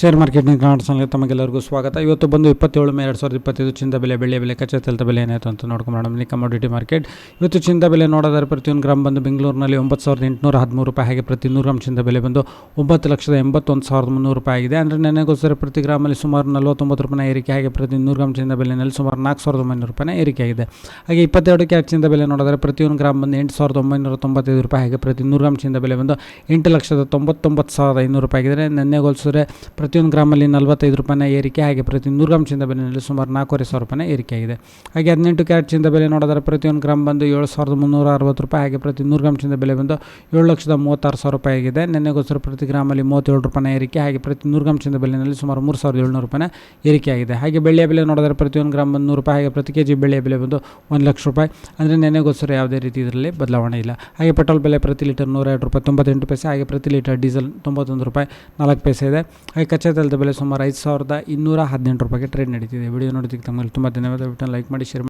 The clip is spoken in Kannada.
ಶೇರ್ ಕನ್ನಡ ಚಾನಲ್ಗೆ ತಮಗೆಲ್ಲರಿಗೂ ಸ್ವಾಗತ. ಇವತ್ತು ಬಂದು ಇಪ್ಪತ್ತೇಳು ಮೇ ಎರಡು ಸಾವಿರದ ಇಪ್ಪತ್ತೈದು ಚಿಂದ ಬೆಲೆ ಬೆಳ್ಳಿಯ ಬೆಲೆ, ಕಚ್ಚಾ ತೆಲದ ಬೆಲೆ ಏನಾಯಿತು ಅಂತ ನೋಡ್ಕೊಂಡು ಕಮೋಡಿಟಿ ಮಾರ್ಕೆಟ್ ಇವತ್ತು ಚಿಂದ ಬೆಲೆ ನೋಡೋದಾದ್ರೆ ಪ್ರತಿಯೊಂದು ಗ್ರಾಮ್ ಬಂದು ಬೆಂಗಳೂರಿನಲ್ಲಿ ಒಂಬತ್ತು ಸಾವಿರದ ಎಂಟುನೂರ ಹದಿಮೂರು ರೂಪಾಯಿ ಹಾಗೆ ಪ್ರತಿ ನೂರು ಗ್ರಾಮ್ ಚಿಂದ ಬೆಲೆ ಬಂದು ಒಂಬತ್ತು ಲಕ್ಷದ ಎಂಬತ್ತೊಂದು ಸಾವಿರದ ಮುನ್ನೂರು ರೂಪಾಯಿ ಆಗಿದೆ. ಅಂದರೆ ನೆನೆಗೋಸ್ಕರ ಪ್ರತಿ ಗ್ರಾಮಲ್ಲಿ ಸುಮಾರು ನಲವತ್ತೊಂಬತ್ತು ರೂಪಾಯಿನ ಏರಿಕೆ ಹಾಗೆ ಪ್ರತಿ ನೂರು ಗ್ರಾಮ್ ಚಿಂದ ಬೆಲೆಯಲ್ಲಿ ಸುಮಾರು ನಾಲ್ಕು ಸಾವಿರದ ಒಂಬೈನೂರು ರೂಪಾಯಿನ ಏರಿಕೆ ಆಗಿದೆ. ಹಾಗೆ ಇಪ್ಪತ್ತೆರಡು ಕ್ಯಾಟ್ ಚಿಂದ ಬೆಲೆ ನೋಡಿದ್ರೆ ಪ್ರತಿಯೊಂದು ಗ್ರಾಮ್ ಬಂದು ಎಂಟು ಸಾವಿರದ ಒಂಬೈನೂರ ತೊಂಬತ್ತೈದು ರೂಪಾಯಿ ಹಾಗೆ ಪ್ರತಿ ನೂರು ಗ್ರಾಮ್ ಚಿಂದ ಬೆಲೆ ಬಂದು ಎಂಟು ಲಕ್ಷದ ತೊಂಬತ್ತೊಂಬತ್ತು ಸಾವಿರದ ಐನೂರು ರೂಪಾಯಿ ಆಗಿದೆ. ನೆನ್ನೆ ಹೋಲಿಸಿದ್ರೆ ಪ್ರತಿಯೊಂದು ಗ್ರಾಮಲ್ಲಿ ನಲವತ್ತೈದು ರೂಪಾಯಿನ ಏರಿಕೆ ಹಾಗೆ ಪ್ರತಿ ನೂರು ಗ್ರಾಮ್ ಚಿಂದ ಬೆಲೆಯಲ್ಲಿ ಸುಮಾರು ನಾಲ್ಕೂವರೆ ಸಾವಿರ ರೂಪಾಯಿನ ಏರಿಕೆ ಆಗಿದೆ. ಹಾಗೆ ಹದಿನೆಂಟು ಕ್ಯಾರೆಟ್ ಚಿಂದ ಬೆಲೆ ನೋಡಿದ್ರೆ ಪ್ರತಿಯೊಂದು ಗ್ರಾಮ್ ಬಂದು ಏಳು ಸಾವಿರದ ಮುನ್ನೂರ ಅರವತ್ತು ರೂಪಾಯಿ ಹಾಗೆ ಪ್ರತಿ ನೂರು ಗ್ರಾಮ್ ಚಿಂದ ಬೆಲೆ ಬಂದು ಏಳು ಲಕ್ಷದ ಮೂವತ್ತಾರು ಸಾವಿರ ರೂಪಾಯಿ ಆಗಿದೆ. ನೆನ್ನೆಗೋಸ್ಕರ ಪ್ರತಿ ಗ್ರಾಮಲ್ಲಿ ಮೂವತ್ತೇಳು ರೂಪಾಯಿನ ಏರಿಕೆ ಹಾಗೆ ಪ್ರತಿ ನೂರು ಗ್ರಾಮ್ ಚಿಂದ ಬೆಲೆಯಲ್ಲಿ ಸುಮಾರು ಮೂರು ಸಾವಿರದ ಏಳ್ನೂರು ರೂಪಾಯಿನ ಏರಿಕೆ ಆಗಿದೆ. ಹಾಗೆ ಬೆಳ್ಳಿಯ ಬೆಲೆ ನೋಡಿದ್ರೆ ಪ್ರತಿಯೊಂದು ಗ್ರಾಮ್ ಬಂದು ನೂರು ರೂಪಾಯಿ ಹಾಗೆ ಪ್ರತಿ ಕೆ ಜಿ ಬೆಳ್ಳಿಯ ಬೆಲೆ ಬಂದು ಒಂದು ಲಕ್ಷ ರೂಪಾಯಿ. ಅಂದರೆ ನೆನೆಗೋಸ್ಕರ ಯಾವುದೇ ರೀತಿ ಇದರಲ್ಲಿ ಬದಲಾವಣೆ ಇಲ್ಲ. ಹಾಗೆ ಪೆಟ್ರೋಲ್ ಬೆಲೆ ಪ್ರತಿ ಲೀಟರ್ ನೂರ ಎರಡು ರೂಪಾಯಿ ತೊಂಬತ್ತೆಂಟು ಪೈಸೆ ಹಾಗೆ ಪ್ರತಿ ಲೀಟರ್ ಡೀಸೆಲ್ ತೊಂಬತ್ತೊಂದು ರೂಪಾಯಿ ನಾಲ್ಕು ಪೈಸೆ ಇದೆ. ಹಾಗೆ ಕಚ್ಚಾ ತೆಲದ ಬೆಲೆ ಸುಮಾರು ಐದು ಸಾವಿರದ ಇನ್ನೂರ ಹದಿನೆಂಟು ರೂಪಾಯಿಗೆ ಟ್ರೇಡ್ ನಡೀತಿದೆ. ವಿಡಿಯೋ ನೋಡಿದ್ದಕ್ಕೆ ತಮ್ಮಲ್ಲಿ ತುಂಬ ಧನ್ಯವಾದ ಲೈಕ್ ಮಾಡಿ ಶೇರ್ ಮಾಡಿ.